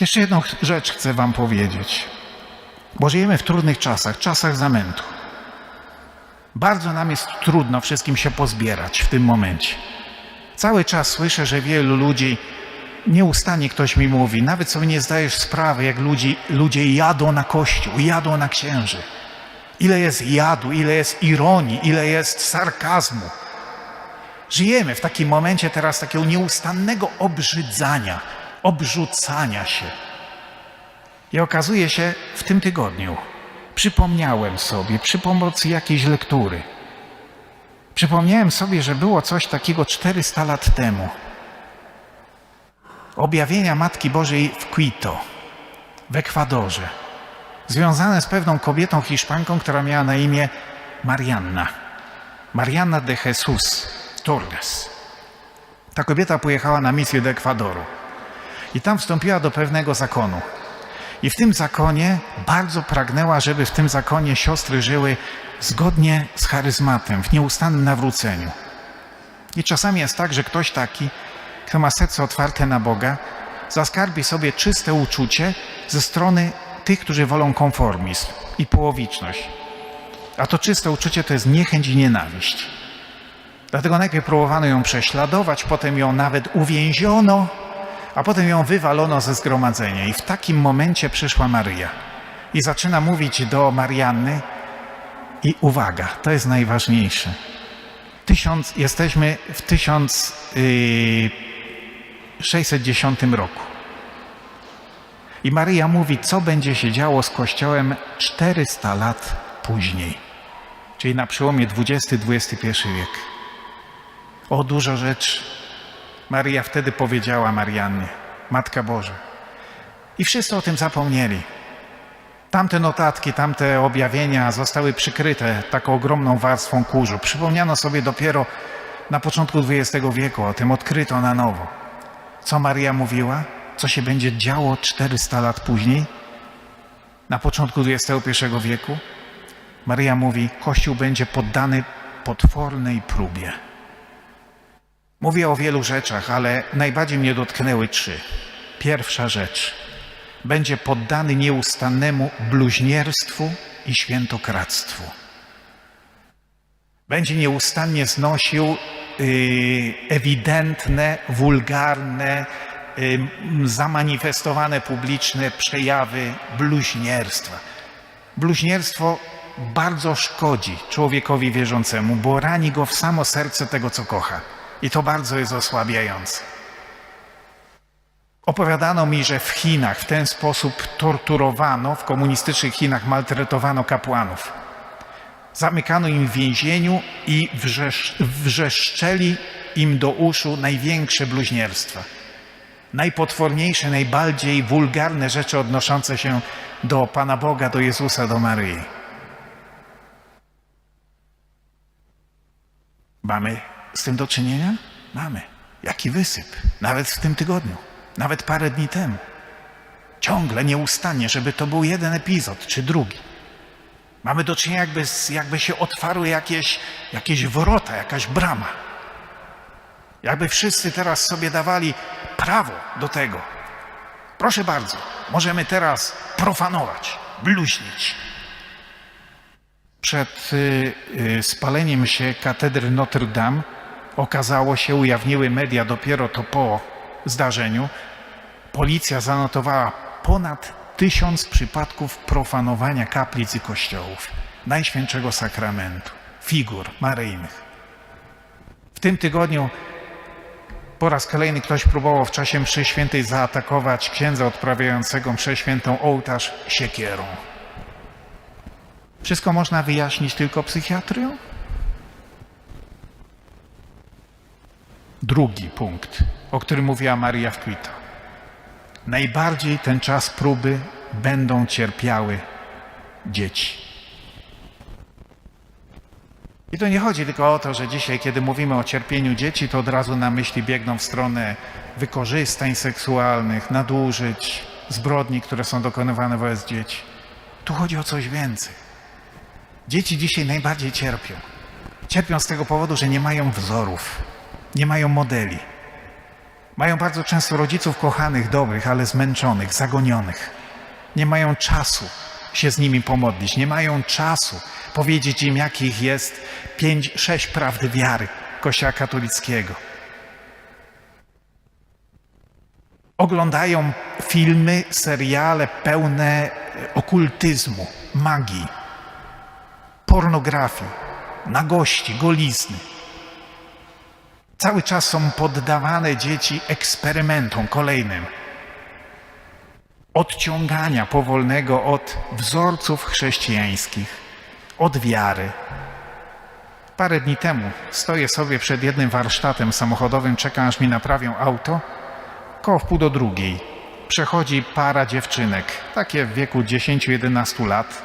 Jeszcze jedną rzecz chcę Wam powiedzieć. Bo żyjemy w trudnych czasach, czasach zamętu. Bardzo nam jest trudno wszystkim się pozbierać w tym momencie. Cały czas słyszę, że wielu ludzi, nieustannie ktoś mi mówi, nawet sobie nie zdajesz sprawy, jak ludzi, ludzie jadą na kościół, jadą na księży. Ile jest jadu, ile jest ironii, ile jest sarkazmu. Żyjemy w takim momencie teraz takiego nieustannego obrzydzania, obrzucania się. I okazuje się w tym tygodniu, przypomniałem sobie przy pomocy jakiejś lektury, przypomniałem sobie, że było coś takiego 400 lat temu. Objawienia Matki Bożej w Quito, w Ekwadorze, związane z pewną kobietą Hiszpanką, która miała na imię Marianna. Marianna de Jesus Torres. Ta kobieta pojechała na misję do Ekwadoru i tam wstąpiła do pewnego zakonu. I w tym zakonie bardzo pragnęła, żeby w tym zakonie siostry żyły zgodnie z charyzmatem, w nieustannym nawróceniu. I czasami jest tak, że ktoś taki, kto ma serce otwarte na Boga, zaskarbi sobie czyste uczucie ze strony tych, którzy wolą konformizm i połowiczność. A to czyste uczucie to jest niechęć i nienawiść. Dlatego najpierw próbowano ją prześladować, potem ją nawet uwięziono, a potem ją wywalono ze zgromadzenia. I w takim momencie przyszła Maryja i zaczyna mówić do Marianny i uwaga, to jest najważniejsze. Tysiąc, jesteśmy w y, 1610 roku. I Maryja mówi, co będzie się działo z Kościołem 400 lat później, czyli na przełomie XX-XXI wiek. O dużo rzeczy Maryja wtedy powiedziała Mariannie, Matka Boża. I wszyscy o tym zapomnieli. Tamte notatki, tamte objawienia zostały przykryte taką ogromną warstwą kurzu. Przypomniano sobie dopiero na początku XX wieku, o tym odkryto na nowo. Co Maria mówiła? Co się będzie działo 400 lat później? Na początku XXI wieku? Maria mówi, Kościół będzie poddany potwornej próbie. Mówię o wielu rzeczach, ale najbardziej mnie dotknęły trzy. Pierwsza rzecz. Będzie poddany nieustannemu bluźnierstwu i świętokradztwu. Będzie nieustannie znosił y, ewidentne, wulgarne, y, zamanifestowane publiczne przejawy bluźnierstwa. Bluźnierstwo bardzo szkodzi człowiekowi wierzącemu, bo rani go w samo serce tego, co kocha. I to bardzo jest osłabiające. Opowiadano mi, że w Chinach w ten sposób torturowano, w komunistycznych Chinach maltretowano kapłanów. Zamykano im w więzieniu i wrzesz, wrzeszczeli im do uszu największe bluźnierstwa. Najpotworniejsze, najbardziej wulgarne rzeczy odnoszące się do Pana Boga, do Jezusa, do Maryi. Mamy z tym do czynienia? Mamy. Jaki wysyp? Nawet w tym tygodniu, nawet parę dni temu. Ciągle, nieustannie, żeby to był jeden epizod czy drugi. Mamy do czynienia, jakby, jakby się otwarły jakieś, jakieś wrota, jakaś brama. Jakby wszyscy teraz sobie dawali prawo do tego. Proszę bardzo, możemy teraz profanować, bluźnić. Przed y, y, spaleniem się katedry Notre Dame okazało się, ujawniły media dopiero to po zdarzeniu, policja zanotowała ponad tysiąc przypadków profanowania kaplic i kościołów, Najświętszego Sakramentu, figur maryjnych. W tym tygodniu po raz kolejny ktoś próbował w czasie mszy świętej zaatakować księdza odprawiającego mszę świętą ołtarz siekierą. Wszystko można wyjaśnić tylko psychiatrią? Drugi punkt, o którym mówiła Maria w Quito. Najbardziej ten czas próby będą cierpiały dzieci. I to nie chodzi tylko o to, że dzisiaj, kiedy mówimy o cierpieniu dzieci, to od razu na myśli biegną w stronę wykorzystań seksualnych, nadużyć, zbrodni, które są dokonywane wobec dzieci. Tu chodzi o coś więcej. Dzieci dzisiaj najbardziej cierpią. Cierpią z tego powodu, że nie mają wzorów, nie mają modeli. Mają bardzo często rodziców kochanych, dobrych, ale zmęczonych, zagonionych. Nie mają czasu się z nimi pomodlić, nie mają czasu powiedzieć im, jakich jest pięć, sześć prawdy wiary Kościoła katolickiego. Oglądają filmy, seriale pełne okultyzmu, magii, pornografii, nagości, golizny. Cały czas są poddawane dzieci eksperymentom kolejnym. Odciągania powolnego od wzorców chrześcijańskich, od wiary. Parę dni temu stoję sobie przed jednym warsztatem samochodowym, czekam aż mi naprawią auto. Koło wpół do drugiej przechodzi para dziewczynek, takie w wieku 10-11 lat.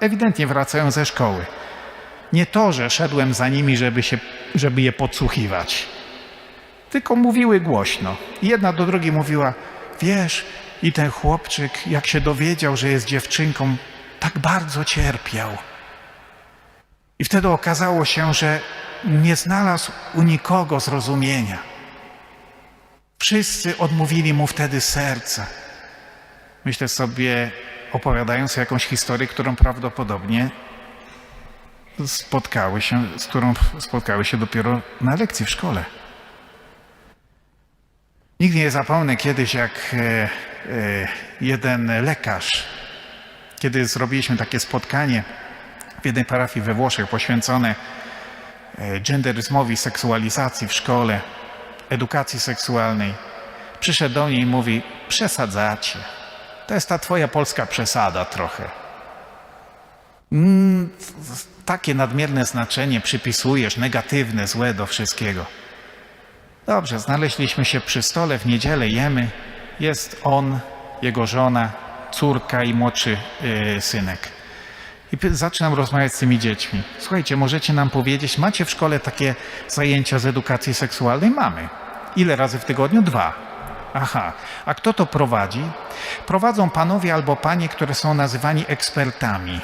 Ewidentnie wracają ze szkoły. Nie to, że szedłem za nimi, żeby, się, żeby je podsłuchiwać, tylko mówiły głośno. Jedna do drugiej mówiła: Wiesz, i ten chłopczyk, jak się dowiedział, że jest dziewczynką, tak bardzo cierpiał. I wtedy okazało się, że nie znalazł u nikogo zrozumienia. Wszyscy odmówili mu wtedy serca. Myślę sobie, opowiadając jakąś historię, którą prawdopodobnie spotkały się, z którą spotkały się dopiero na lekcji w szkole. Nigdy nie zapomnę kiedyś, jak e, e, jeden lekarz, kiedy zrobiliśmy takie spotkanie w jednej parafii we Włoszech poświęcone e, genderyzmowi, seksualizacji w szkole, edukacji seksualnej, przyszedł do mnie i mówi: Przesadzacie. To jest ta twoja polska przesada trochę. Mm, takie nadmierne znaczenie przypisujesz, negatywne, złe do wszystkiego. Dobrze, znaleźliśmy się przy stole w niedzielę, jemy. Jest on, jego żona, córka i młodszy yy, synek. I zaczynam rozmawiać z tymi dziećmi. Słuchajcie, możecie nam powiedzieć, macie w szkole takie zajęcia z edukacji seksualnej? Mamy. Ile razy w tygodniu? Dwa. Aha. A kto to prowadzi? Prowadzą panowie albo panie, które są nazywani ekspertami.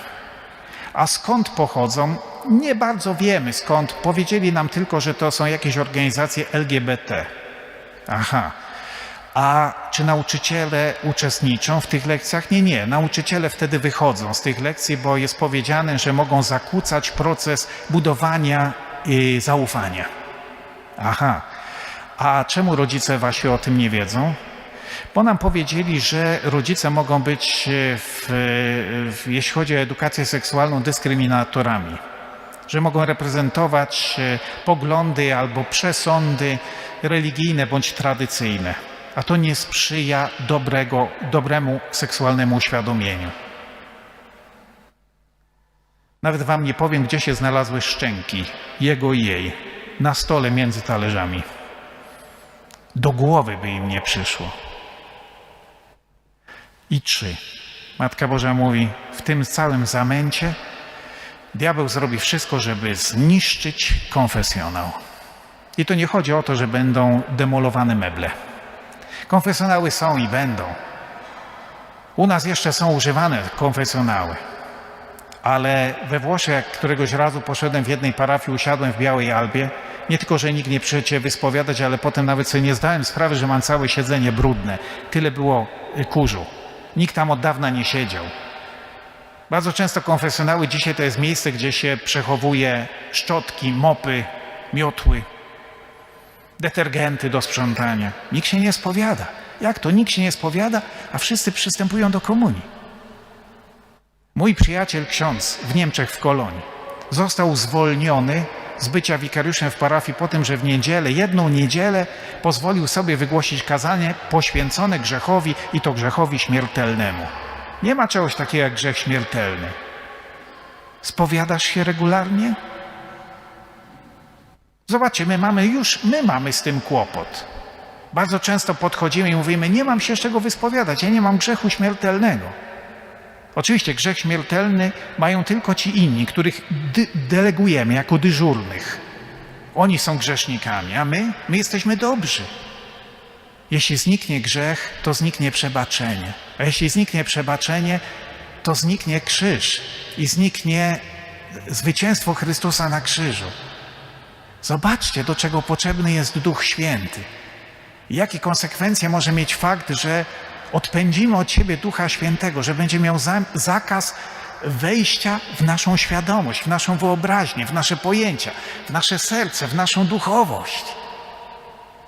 A skąd pochodzą? Nie bardzo wiemy skąd. Powiedzieli nam tylko, że to są jakieś organizacje LGBT. Aha. A czy nauczyciele uczestniczą w tych lekcjach? Nie, nie. Nauczyciele wtedy wychodzą z tych lekcji, bo jest powiedziane, że mogą zakłócać proces budowania y, zaufania. Aha. A czemu rodzice wasi o tym nie wiedzą? Bo nam powiedzieli, że rodzice mogą być, e, w, w, jeśli chodzi o edukację seksualną, dyskryminatorami. Że mogą reprezentować e, poglądy albo przesądy religijne bądź tradycyjne. A to nie sprzyja dobrego, dobremu seksualnemu uświadomieniu. Nawet wam nie powiem, gdzie się znalazły szczęki, jego i jej, na stole między talerzami. Do głowy by im nie przyszło. I trzy. Matka Boża mówi, w tym całym zamęcie diabeł zrobi wszystko, żeby zniszczyć konfesjonał. I to nie chodzi o to, że będą demolowane meble. Konfesjonały są i będą. U nas jeszcze są używane konfesjonały. Ale we Włoszech, któregoś razu poszedłem w jednej parafii, usiadłem w Białej Albie, nie tylko, że nikt nie przyszedł się wyspowiadać, ale potem nawet sobie nie zdałem sprawy, że mam całe siedzenie brudne. Tyle było kurzu. Nikt tam od dawna nie siedział. Bardzo często konfesjonały dzisiaj to jest miejsce, gdzie się przechowuje szczotki, mopy, miotły, detergenty do sprzątania. Nikt się nie spowiada. Jak to? Nikt się nie spowiada, a wszyscy przystępują do komunii. Mój przyjaciel ksiądz w Niemczech w Kolonii został zwolniony z bycia wikariuszem w parafii po tym, że w niedzielę, jedną niedzielę pozwolił sobie wygłosić kazanie poświęcone grzechowi i to grzechowi śmiertelnemu. Nie ma czegoś takiego jak grzech śmiertelny. Spowiadasz się regularnie? Zobaczcie, my mamy już, my mamy z tym kłopot. Bardzo często podchodzimy i mówimy, nie mam się z czego wyspowiadać, ja nie mam grzechu śmiertelnego. Oczywiście grzech śmiertelny mają tylko ci inni, których delegujemy jako dyżurnych. Oni są grzesznikami, a my, my jesteśmy dobrzy. Jeśli zniknie grzech, to zniknie przebaczenie. A jeśli zniknie przebaczenie, to zniknie krzyż i zniknie zwycięstwo Chrystusa na krzyżu. Zobaczcie, do czego potrzebny jest Duch Święty. Jakie konsekwencje może mieć fakt, że odpędzimy od siebie Ducha Świętego, że będzie miał za, zakaz wejścia w naszą świadomość, w naszą wyobraźnię, w nasze pojęcia, w nasze serce, w naszą duchowość.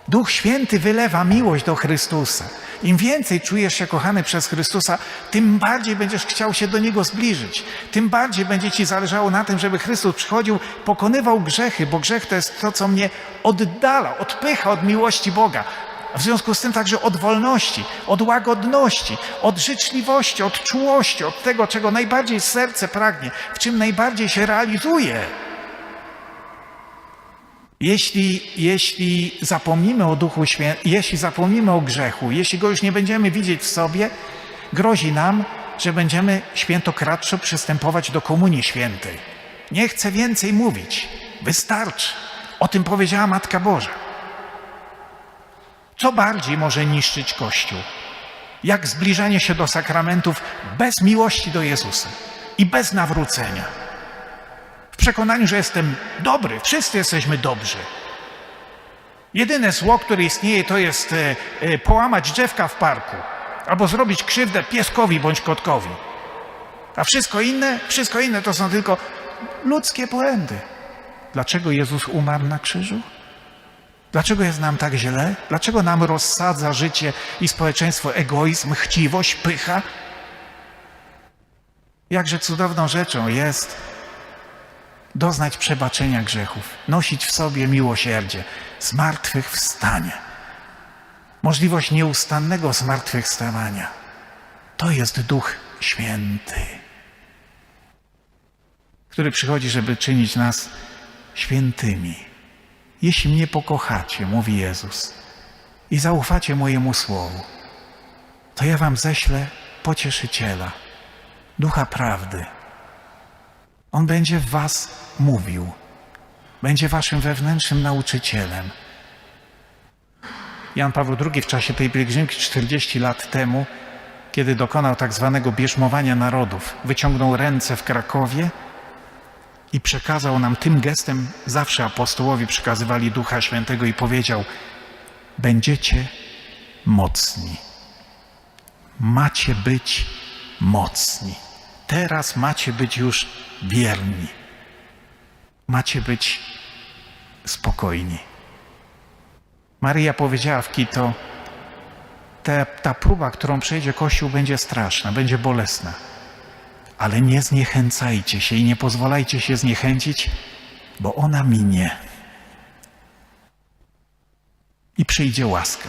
Duch Święty wylewa miłość do Chrystusa. Im więcej czujesz się kochany przez Chrystusa, tym bardziej będziesz chciał się do Niego zbliżyć. Tym bardziej będzie Ci zależało na tym, żeby Chrystus przychodził, pokonywał grzechy, bo grzech to jest to, co mnie oddala, odpycha od miłości Boga. W związku z tym także od wolności, od łagodności, od życzliwości, od czułości, od tego, czego najbardziej serce pragnie, w czym najbardziej się realizuje. Jeśli, jeśli zapomnimy o Duchu Świętym, jeśli zapomnimy o grzechu, jeśli go już nie będziemy widzieć w sobie, grozi nam, że będziemy świętokradczo przystępować do Komunii Świętej. Nie chcę więcej mówić. Wystarczy. O tym powiedziała Matka Boża. Co bardziej może niszczyć Kościół? Jak zbliżanie się do sakramentów bez miłości do Jezusa i bez nawrócenia w przekonaniu, że jestem dobry, wszyscy jesteśmy dobrzy. Jedyne zło, które istnieje, to jest e, e, połamać drzewka w parku albo zrobić krzywdę pieskowi bądź kotkowi. A wszystko inne, wszystko inne to są tylko ludzkie błędy. Dlaczego Jezus umarł na krzyżu? Dlaczego jest nam tak źle? Dlaczego nam rozsadza życie i społeczeństwo egoizm, chciwość, pycha? Jakże cudowną rzeczą jest doznać przebaczenia grzechów, nosić w sobie miłosierdzie, zmartwychwstanie. Możliwość nieustannego zmartwychwstawania. To jest Duch Święty, który przychodzi, żeby czynić nas świętymi. Jeśli mnie pokochacie, mówi Jezus, i zaufacie mojemu słowu, to ja wam ześlę pocieszyciela, ducha prawdy. On będzie w was mówił, będzie waszym wewnętrznym nauczycielem. Jan Paweł II w czasie tej pielgrzymki 40 lat temu, kiedy dokonał tak zwanego bierzmowania narodów, wyciągnął ręce w Krakowie i przekazał nam tym gestem, zawsze apostołowie przekazywali Ducha Świętego i powiedział: Będziecie mocni. Macie być mocni. Teraz macie być już wierni. Macie być spokojni. Maryja powiedziała w Kito, ta, ta próba, którą przejdzie Kościół, będzie straszna, będzie bolesna. Ale nie zniechęcajcie się i nie pozwalajcie się zniechęcić, bo ona minie. I przyjdzie łaska.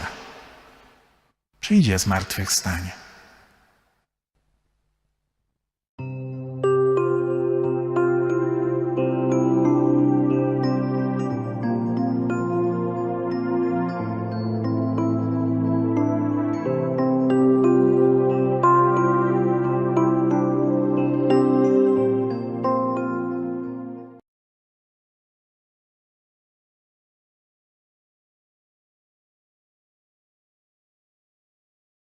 Przyjdzie zmartwychwstanie.